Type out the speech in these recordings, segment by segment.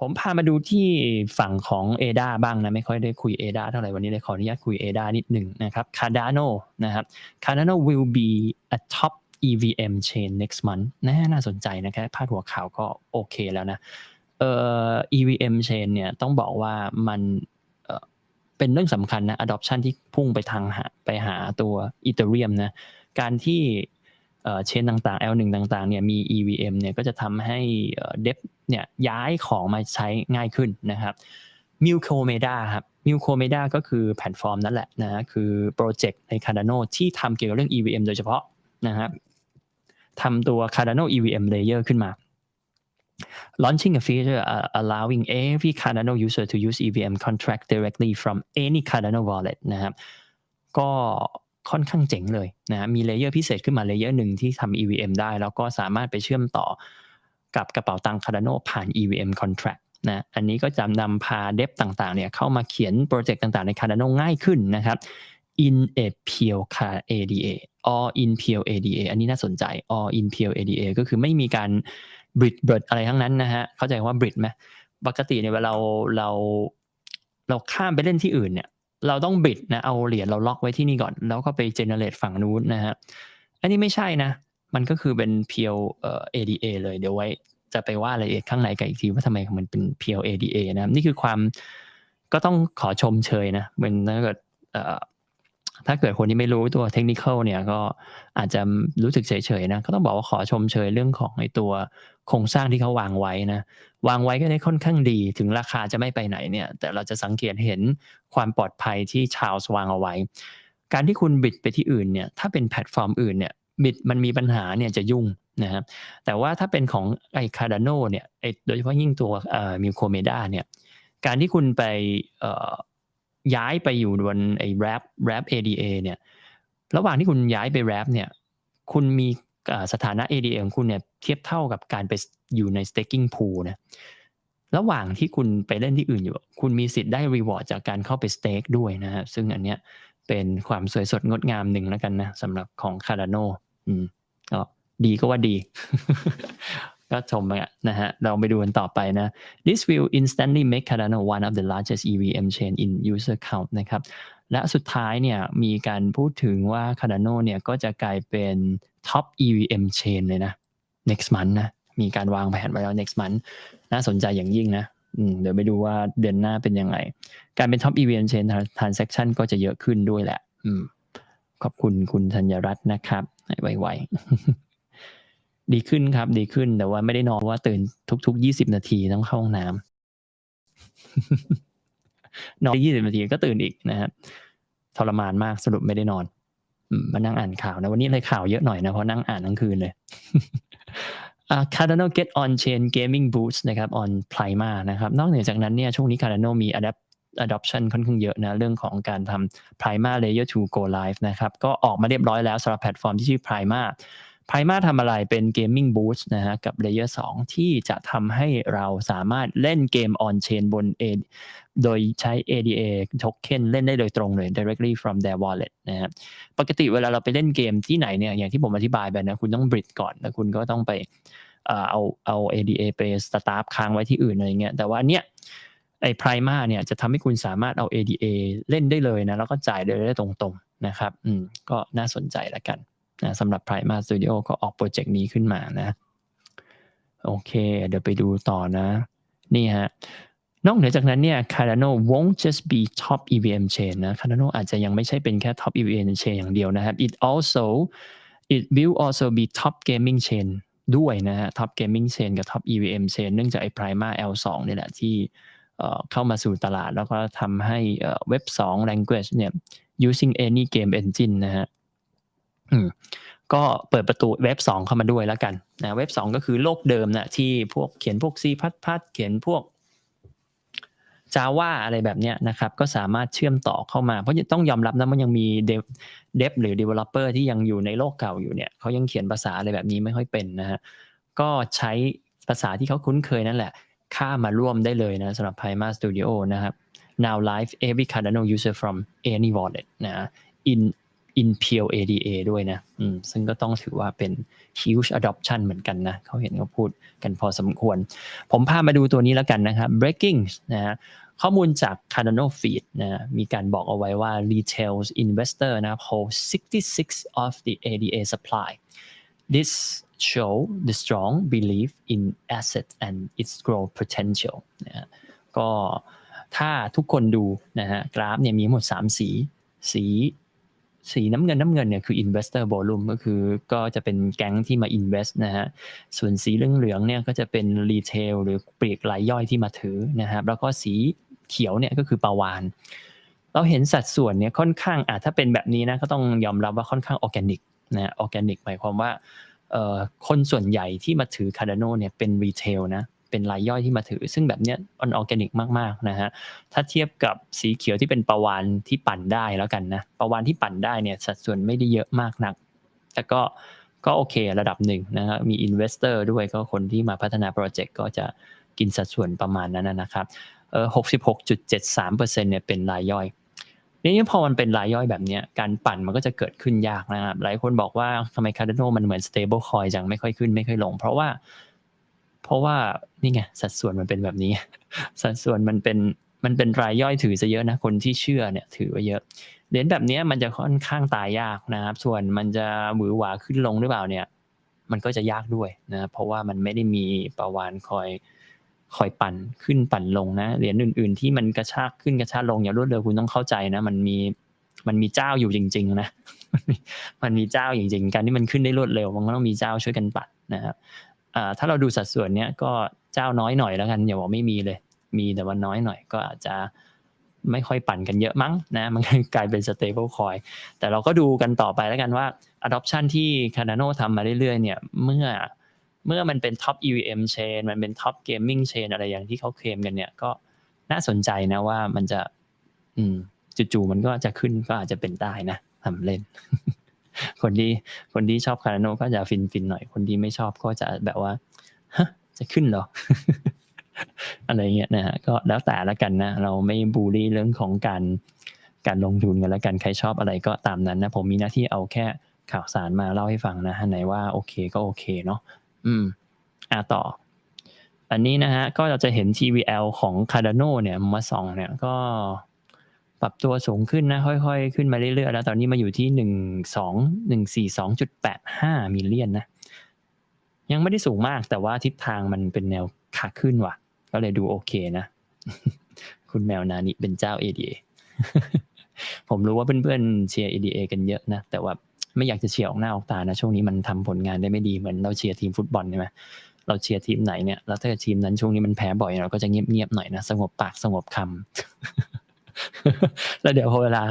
ผมพามาดูที่ฝั่งของ ADA บ้างนะ ไม่ค่อยได้คุย ADA เท่าไหร่วันนี้เลยขออนุญาตคุย ADA นิดหนึ่งนะครับ Cardano นะครับ Cardano will be a top EVM chain next month น่าน่าสนใจนะแค่พาดหัวข่าวก็โอเคแล้วนะเอ่อ EVM chain เนี่ยต้องบอกว่ามันเอ่อเป็นเรื่องสำคัญนะ adoption ที่พุ่งไปทางหาไปหาตัว Ethereum นะ การที่ เอ่อเชนต่างๆ L1 ต่างๆเนี่ยมี EVM เนี่ยก็จะทำให้เอ่อ Dev เนี่ยย้ายของมาใช้ง่ายขึ้นนะครับ m i l c o m e d a ครับ m i l c o m e d a ก็คือแพลตฟอร์มนั่นแหละนะคือโปรเจกต์ใน Cardano ที่ทำเกี่ยวกับเรื่อง EVM โดยเฉพาะนะครับทำตัว Cardano EVM layer ขึ้นมา launching a feature uh, allowing every Cardano user to use EVM contract directly from any Cardano wallet นะครับ ก็ ค่อนข้างเจ๋งเลยนะมีเลเยอร์พิเศษขึ้นมาเลเยอร์หนึ่งที่ทำ EVM ได้ แล้วก็สามารถไปเชื่อมต่อกับกระเป๋าตังค์ Cardano ผ่าน EVM contract นะอันนี้ก็จะนำพาเดฟต่างๆเนี่ยเข้ามาเขียนโปรเจกต์ต่างๆใน Cardano ง่ายขึ้นนะครับ in a pure ADA or in pure ADA อันนี้น่าสนใจ or in pure ADA ก็คือไม่มีการบริดเบิดอะไรทั้งนั้นนะฮะ เข้าใจว่าบริดไหมปกติเนี่ยเวลาเราเราเราข้ามไปเล่นที่อื่นเนี่ย เราต้องบิดนะเอาเหรียญเราล็อกไว้ที่นี่ก่อน แล้วก็ไปเจเนเรตฝั่งนู้นนะฮะอันนี้ไม่ใช่นะ มันก็คือเป็นเพียวเอ่อ ADA เลยเดี๋ยวไว้จะไปว่าละเอียดข้างในกันอีกทีว่าทำไมมันเป็นเพียว ADA นะครับนี่คือความก็ต้องขอชมเชยนะเป็นถ้าเกิดเอ่อ ถ้าเกิดคนที่ไม่รู้ตัวเทคนิคเนี่ยก็อาจจะรู้สึกเฉยๆนะก็ต้องบอกว่าขอชมเชยเรื่องของไอ้ตัวโครงสร้างที่เขาวางไว้นะวางไว้ก็ได้ค่อนข้างดี ถึงราคาจะไม่ไปไหนเนี่ย แต่เราจะสังเกตเห็นความปลอดภัยที่ชาวสวางเอาไว้ การที่คุณบิดไปที่อื่นเนี่ยถ้าเป็นแพลตฟอร์มอื่นเนี่ยบิดมันมีปัญหาเนี่ยจะยุ่งนะครับแต่ว่าถ้าเป็นของไอคาร์ดโนเนี่ยโดยเฉพาะยิ่งตัวเอ่อมิวโคเมดาเนี่ยการที่คุณไปเย้ายไปอยู่บนไอ้แรปแรป ADA เนี่ย ระหว่างที่คุณย้ายไปแรปเนี่ย คุณมีสถานะ ADA ของคุณเนี่ยเทียบเท่ากับการไปอยู่ใน staking pool นะระหว่างที่คุณไปเล่นที่อื่นอยู่ คุณมีสิทธิ์ได้ reward จากการเข้าไป stake ด้วยนะฮะซึ่งอันเนี้ยเป็นความสวยสดงดงามหนึ่งแล้วกันนะสำหรับของ Cardano อืมก็ดีก็ว่าดี ก็ชมไปนะฮะ เราไปดูกันต่อไปนะ This will instantly make Cardano one of the largest EVM chain in user count นะครับ และสุดท้ายเนี่ยมีการพูดถึงว่า Cardano เนี่ยก็จะกลายเป็น top EVM chain เลยนะ next month นะ มีการวางแผนไว้แล้ว next month น่าสนใจอย่างยิ่งนะเดี๋ยวไปดูว่าเดือนหน้าเป็นยังไง การเป็น top EVM chain transaction ก็จะเยอะขึ้นด้วยแหละอืมขอบคุณคุณธัญรัตน์นะครับไวๆ ดีขึ้นครับ ดีขึ้นแต่ว่าไม่ได้นอนว่าตื่นทุกๆยี่สิบนาทีต้องเข้าห้องน้ำนอนยี่สิบนาทีก็ตื่นอีกนะครับทรมานมากสรุปไม่ได้นอนมานั่งอ่านข่าวนะวันนี้เลยข่าวเยอะหน่อยนะเพราะนั่งอ่านทั้งคืนเลย uh, Cardano get on chain gaming boost นะครับ on Prima นะครับ นอกเหนือจากนั้นเนี่ยช่วงนี้ Cardano มี adapt adoption ค่อนข้างเยอะนะ เรื่องของการทำ Prima Layer 2 Go Live นะครับ ก็ออกมาเรียบร้อยแล้วสำหรับแพลตฟอร์มที่ชื่อ Prima Prima ทำอะไรเป็น Gaming Boost นะฮะกับ Layer 2ที่จะทำให้เราสามารถเล่นเกม on chain บน A โดยใช้ ADA token เล่นได้โดยตรงเลย directly from their wallet นะครับปกติเวลาเราไปเล่นเกมที่ไหนเนี่ยอย่างที่ผมอธิบายไปนะคุณต้องบริดก่อน แล้วคุณก็ต้องไปเอาเอา ADA ไปสตาร์ทค้างไว้ที่อื่นอะไรเงี้ยแต่ว่าเนี้ยไอ้ Prima เนี่ยจะทำให้คุณสามารถเอา ADA เล่นได้เลยนะแล้วก็จ่ายได้ตรงๆนะครับอืมก็น่าสนใจละกัน นะสำหรับ Prima Studio ก็ออกโปรเจกต์นี้ขึ้นมานะ โอเค เดี๋ยวไปดูต่อนะ นี่ฮะ นอกเหนือจากนั้นเนี่ย Cardano won't just be top EVM chain นะ Cardano อาจจะยังไม่ใช่เป็นแค่ top EVM chain อย่างเดียวนะครับ it also it will also be top gaming chain ด้วยนะฮะ top gaming chain กับ top EVM chain เนื่องจากไอ้ Prima L2 นี่แหละที่เข้ามาสู่ตลาดแล้วก็ทำให้เว็บ 2 language เนี่ย using any game engine นะฮะ ก็เปิดประตูเว็บ 2 เข้ามาด้วยแล้วกันนะเว็บ 2 ก็คือโลกเดิมนะที่พวกเขียนพวก C พัดพัดเขียนพวก Java อะไรแบบเนี้ยนะครับ ก็สามารถเชื่อมต่อเข้ามา เพราะต้องยอมรับนะมันยังมีเดฟเดฟหรือ developer ที่ยังอยู่ในโลกเก่าอยู่เนี่ยเขายังเขียนภาษาอะไรแบบนี้ไม่ค่อยเป็นนะฮะก็ใช้ภาษาที่เขาคุ้นเคยนั่นแหละ ข้ามาร่วมได้เลยนะสำหรับ Prima Studio นะครับ now live every Cardano user from any wallet นะ in in pure ADA ด้วยนะอืมซึ่งก็ต้องถือว่าเป็น huge adoption เหมือนกันนะเขาเห็นเขาพูดกันพอสมควร ผมพามาดูตัวนี้แล้วกันนะครับ breaking นะฮะข้อมูลจาก Cardano Feed นะมีการบอกเอาไว้ว่า retail investor นะ hold 66 of the ADA supply this show the strong belief in asset and its growth potential นะก็ถ้าทุกคนดูนะฮะกราฟเนี่ยมีหมด 3 สี สี สีน้ำเงินน้ำเงินเนี่ยคือ investor volume ก็คือก็จะเป็นแก๊งที่มา invest นะฮะส่วนสีเหลืองๆเนี่ยก็จะเป็น retail หรือปลีกรายย่อยที่มาถือนะครับแล้วก็สีเขียวเนี่ยก็คือปาวานเราเห็นสัดส่วนเนี่ยค่อนข้างอะถ้าเป็นแบบนี้นะก็ต้องยอมรับว่าค่อนข้างออแกนิกนะออแกนิกหมายความว่าคนส่วนใหญ่ที่มาถือ Cardano เนี่ยเป็นรีเทลนะ เป็นรายย่อยที่มาถือ ซึ่งแบบเนี้ยออร์แกนิกมากๆนะฮะถ้าเทียบกับสีเขียวที่เป็นประวานที่ปั่นได้แล้วกันนะประวานที่ปั่นได้เนี่ยสัดส่วนไม่ได้เยอะมากนัก แต่ก็ก็โอเคระดับหนึ่งนะครับมีอินเวสเตอร์ด้วยก็คนที่มาพัฒนาโปรเจกต์ก็จะกินสัดส่วนประมาณนั้นนะครับเออหกสิบหกจุดเจ็ดสามเปอร์เซ็นเนี่ยเป็นรายย่อยทีนี้พอมันเป็นรายย่อยแบบนี้การปั่นมันก็จะเกิดขึ้นยากนะครับ หลายคนบอกว่าทำไม Cardano มันเหมือน stable coin จังไม่ค่อยขึ้นไม่ค่อยลง เพราะว่า เพราะว่านี่ไงสัดส่วนมันเป็นแบบนี้ สัดส่วนมันเป็นมันเป็นรายย่อยถือซะเยอะนะคนที่เชื่อเนี่ยถือไว้เยอะเหรียญแบบนี้มันจะค่อนข้างตายยากนะครับ ส่วนมันจะหวือหวาขึ้นลงหรือเปล่าเนี่ย มันก็จะยากด้วยนะเพราะว่ามันไม่ได้มีประวานคอยคอยปั่นขึ้นปั่นลงนะเหรียญอื่น ๆ ที่มันกระชากขึ้นกระชากลงอย่างรวดเร็วคุณต้องเข้าใจนะ มันมีมันมีเจ้าอยู่จริง ๆ นะมันมีเจ้าจริงๆการที่มันขึ้นได้รวดเร็ว มันก็ต้องมีเจ้าช่วยกันปั่นนะครับ ถ้าเราดูสัดส่วนเนี้ยก็เจ้าน้อยหน่อยแล้วกันอย่าบอกไม่มีเลย มีแต่ว่าน้อยหน่อยก็อาจจะไม่ค่อยปั่นกันเยอะมั้งนะมันกลายเป็น stable coin แต่เราก็ดูกันต่อไปแล้วกันว่า adoption ที่ Cardano ทำมาเรื่อยๆเนี่ยเมื่อเมื่อมันเป็น top EVM chain มันเป็น top gaming chain อะไรอย่างที่เขาเคลมกันเนี่ยก็น่าสนใจนะว่ามันจะ อืมจู่ๆมันก็จะขึ้นก็อาจจะเป็นได้นะทำเล่น คนที่คนที่ชอบ Cardano ก็จะฟินฟินหน่อย คนที่ไม่ชอบก็จะแบบว่าฮะจะขึ้นเหรออะไรเงี้ยนะฮะก็แล้วแต่ละกันนะเราไม่บูลลี่เรื่องของการการลงทุนกันแล้วกันใครชอบอะไรก็ตามนั้นนะผมมีหน้าที่เอาแค่ข่าวสารมาเล่าให้ฟังนะไหนว่าโอเคก็โอเคเนาะอืมอะต่อ อันนี้นะฮะก็เราจะเห็น TVL ของ Cardano เนี่ยมาส่องเนี่ยก็ ปรับตัวสูงขึ้นนะ ค่อย ๆ ขึ้นมาเรื่อยๆ แล้วตอนนี้มาอยู่ที่หนึ่งสองหนึ่งสี่สองจุดแปดห้ามิลเลียนนะ ยังไม่ได้สูงมากแต่ว่าทิศทางมันเป็นแนวขาขึ้นว่ะ ก็เลยดูโอเคนะ คุณแมวนานิเป็นเจ้า ADA ผมรู้ว่าเพื่อนๆเชียร์ ADA กันเยอะนะ แต่ว่าไม่อยากจะเชียร์ออกหน้าออกตานะ ช่วงนี้มันทำผลงานได้ไม่ดีเหมือนเราเชียร์ทีมฟุตบอลใช่ไหมเราเชียร์ทีมไหนเนี่ยแล้วถ้าทีมนั้นช่วงนี้มันแพ้บ่อยเราก็จะเงียบๆหน่อยนะสงบปากสงบคำ แล้วเดี๋ยวพอเวลา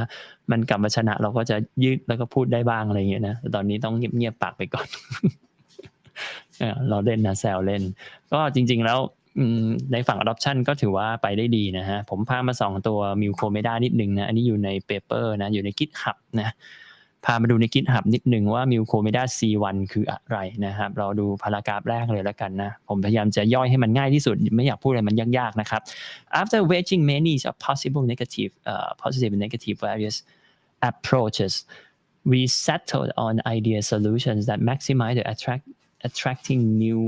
มันกลับมาชนะ เราก็จะยืดแล้วก็พูดได้บ้างอะไรอย่างเงี้ยนะแต่ตอนนี้ต้องเงียบๆปากไปก่อนเราเล่นนะแซวเล่น ก็จริง ๆ แล้วในฝั่ง adoption ก็ถือว่าไปได้ดีนะฮะ ผมพามาสองตัวมิวโคเมดานิดนึงนะ อันนี้อยู่ในเปเปอร์นะ อยู่ใน GitHub นะ พามาดูใน GitHub นิดหนึ่งว่ามิวโคเมดา C1 คืออะไรนะครับ เราดูพารากราฟแรกเลยแล้วกันนะ ผมพยายามจะย่อยให้มันง่ายที่สุด ไม่อยากพูดอะไรมันยากๆนะครับ after weighing many of possible negative uh, positive and negative various approaches we settled on idea solutions that maximize the attract attracting new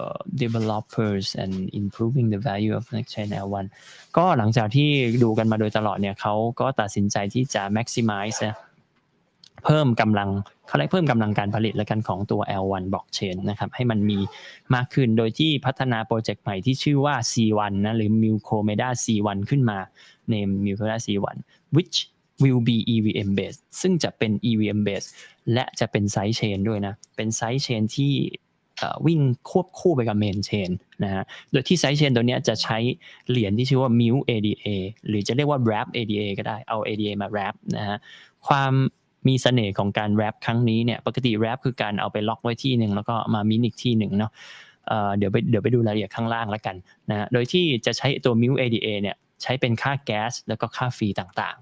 uh, developers and improving the value of next chain L1 ก็หลังจากที่ดูกันมาโดยตลอดเนี่ยเขาก็ตัดสินใจที่จะ maximize นะ เพิ่มกำลังเขาเรียกเพิ่มกำลังการผลิตและกันของตัว L1 blockchain นะครับให้มันมีมากขึ้นโดยที่พัฒนาโปรเจกต์ใหม่ที่ชื่อว่า C1 นะหรือ Milcomeda C1 ขึ้นมา name Milcomeda C1 which will be EVM based ซึ่งจะเป็น EVM based และจะเป็นไซด์เชนด้วยนะ เป็นไซด์เชนที่วิ่งควบคู่ไปกับเมนเชนนะฮะ โดยที่ไซด์เชนตัวเนี้ยจะใช้เหรียญที่ชื่อว่า MIL ADA หรือจะเรียกว่า Wrap ADA ก็ได้ เอา ADA มา Wrap นะฮะ ความ มีเสน่ห์ของการแรปครั้งนี้เนี่ยปกติแรปคือการเอาไปล็อกไว้ที่หนึ่งแล้วก็มามินอีกที่หนึ่งเนาะเเดี๋ยวไปเดี๋ยวไปดูรายละเอียดข้างล่างแล้วกันนะฮะโดยที่จะใช้ตัว MIL ADA เนี่ยใช้เป็นค่าแก๊สแล้วก็ค่าฟรีต่าง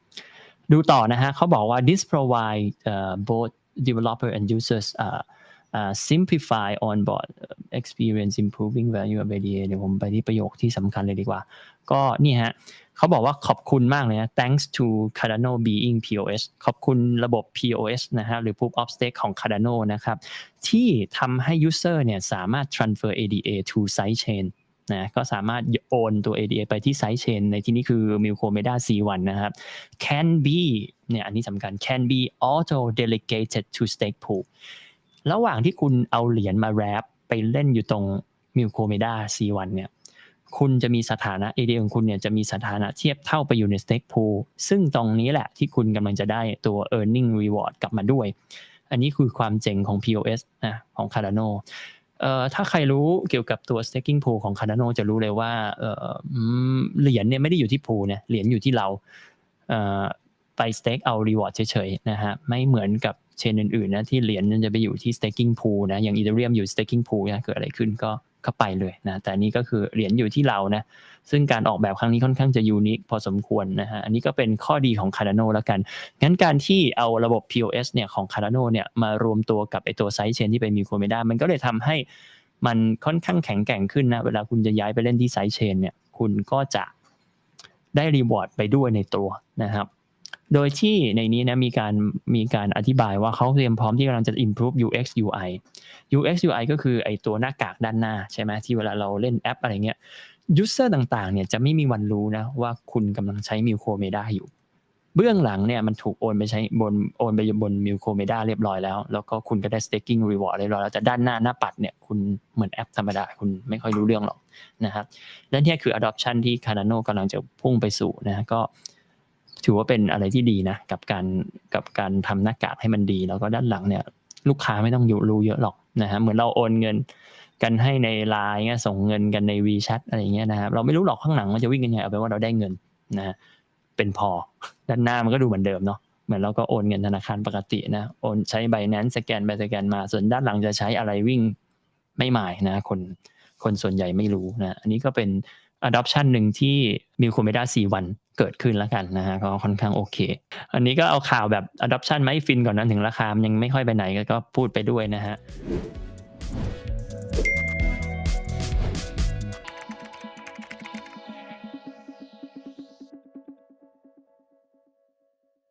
ๆดูต่อนะฮะเขาบอกว่า this provide uh, both developer and users uh, อ่า simplify on board experience improving value of ADA เดี๋ยวผมไปที่ประโยคที่สำคัญเลยดีกว่า ก็นี่ฮะเขาบอกว่าขอบคุณมากเลยนะ thanks to Cardano being POS ขอบคุณระบบ POS นะฮะหรือ proof of stake ของ Cardano นะครับ ที่ทำให้ user เนี่ยสามารถ transfer ADA to sidechain นะก็สามารถโอนตัว ADA ไปที่ sidechain ในที่นี้คือ Milkomeda C1 นะครับ can be เนี่ยอันนี้สำคัญ can be auto delegated to stake pool ระหว่างที่คุณเอาเหรียญมาแรปไปเล่นอยู่ตรง Milkomeda C1 เนี่ยคุณจะมีสถานะ ADA ของคุณเนี่ยจะมีสถานะเทียบเท่าไปอยู่ใน stake pool ซึ่งตรงนี้แหละที่คุณกำลังจะได้ตัว earning reward กลับมาด้วย อันนี้คือความเจ๋งของ POS นะของ Cardano เอ่อถ้าใครรู้เกี่ยวกับตัว staking pool ของ Cardano จะรู้เลยว่าเอ่อเหรียญเนี่ยไม่ได้อยู่ที่ pool เนี่ยเหรียญอยู่ที่เราเอ่อไป stake เอา reward เฉยๆนะฮะไม่เหมือนกับ เชนอื่นๆนะที่เหรียญมันจะไปอยู่ที่ staking pool นะอย่าง Ethereum อยู่ staking pool นะเกิดอะไรขึ้นก็ก็ไปเลยนะแต่นี้ก็คือเหรียญอยู่ที่เรานะซึ่งการออกแบบครั้งนี้ค่อนข้างจะยูนิคพอสมควรนะฮะอันนี้ก็เป็นข้อดีของ Cardano แล้วกันงั้นการที่เอาระบบ POS เนี่ยของ Cardano เนี่ยมารวมตัวกับไอตัวไซ d ์เชนที่เป็นมิโคเมดามันก็เลยทำให้มันค่อนข้างแข็งแกร่งขึ้นนะเวลาคุณจะย้ายไปเล่นที่ไซ d ์เชนเนี่ยคุณก็จะได้รีวอร์ดไปด้วยในตัวนะครับ โดยที่ในนี้นะมีการมีการอธิบายว่าเขาเตรียมพร้อมที่กำลังจะ improve UX UI UX UI ก็คือไอตัวหน้ากากด้านหน้าใช่ไหมที่เวลาเราเล่นแอปอะไรเงี้ย user ต่างๆเนี่ยจะไม่มีวันรู้นะว่าคุณกำลังใช้มิวโคเมดาอยู่เบื้องหลังเนี่ยมันถูกโอนไปใช้บนโอนไปบนมิวโคเมดาเรียบร้อยแล้ว แล้วก็คุณก็ได้ staking reward เรียบร้อยแล้วแต่ด้านหน้าหน้าปัดเนี่ยคุณเหมือนแอปธรรมดา คุณไม่ค่อยรู้เรื่องหรอกนะครับและเนี่ยคือ adoption ที่ Cardano กำลังจะพุ่งไปสู่นะก็ ถือว่าเป็นอะไรที่ดีนะกับการกับการทำหน้ากากให้มันดี แล้วก็ด้านหลังเนี่ย ลูกค้าไม่ต้องอยู่รู้เยอะหรอกนะฮะเหมือนเราโอนเงินกันให้ในไลน์เงี้ยส่งเงินกันใน WeChat อะไรเงี้ยนะครับเราไม่รู้หรอกข้างหลังมันจะวิ่งกันยังไงเอาเป็นว่าเราได้เงินนะฮะเป็นพอ ด้านหน้ามันก็ดูเหมือนเดิมเนาะเหมือนเราก็โอนเงินธนาคารปกตินะโอนใช้ใบนั้นสแกนไปสแกนมา ส่วนด้านหลังจะใช้อะไรวิ่งไม่หมายนะ คนคนส่วนใหญ่ไม่รู้นะ อันนี้ก็เป็น adoption หนึ่งที่มิวโคเมดา4วัน เกิดขึ้นแล้วกันนะฮะก็ค่อนข้างโอเค อันนี้ก็เอาข่าวแบบ adoption ไม่ฟินก่อนนะถึงราคามันยังไม่ค่อยไปไหนก็พูดไปด้วยนะฮะ